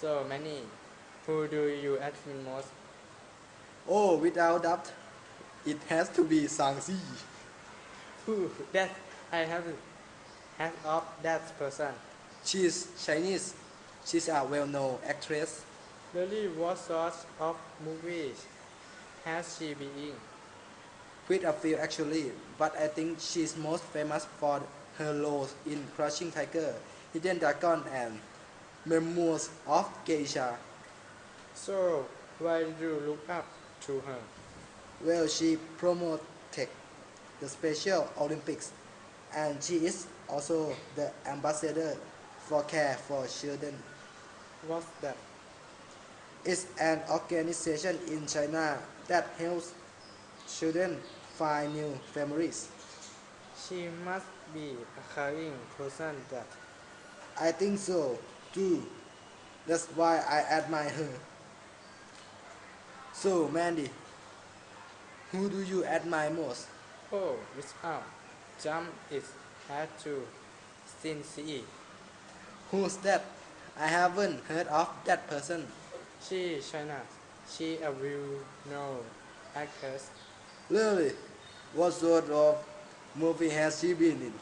so many. Who do you admire most? Oh, without doubt, it has to be Sangzi. Who? That I have heard of that person. She's Chinese. She's a well-known actress. Really, what sort of movies has she been in? Quite a few actually, but I think she's most famous for her roles in Crouching Tiger, Hidden Dragon, and Memoirs of Geisha. So, why do you look up to her? Well, she promoted the Special Olympics, and she is also the ambassador for Care for Children. What's that? It's an organization in China that helps children find new families. She must be a caring person that I think so too. That's why I admire her. So, Mandy, who do you admire most? Oh, without jump it had to Cincinnati. Who's that? I haven't heard of that person. She is China. She uh, a well-known actress. Really? What sort of movie has she been in?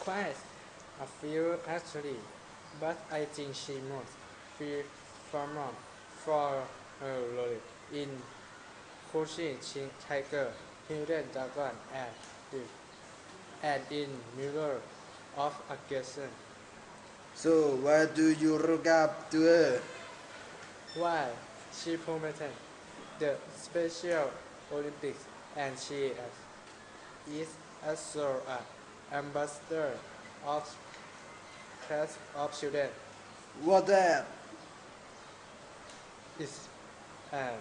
Quite a few actually, but I think she most feel famous for her role in Crouching Tiger, Hidden Dragon, and the and in Mirror of Aggression. So, why do you look up to her? Why she promoted the Special Olympics and she is also an ambassador of Class of Children. What that? is an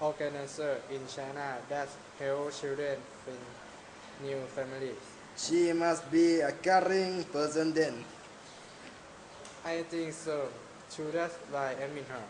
organizer in China that helps children in new families. She must be a caring person then. I think so. So that's why I mean her.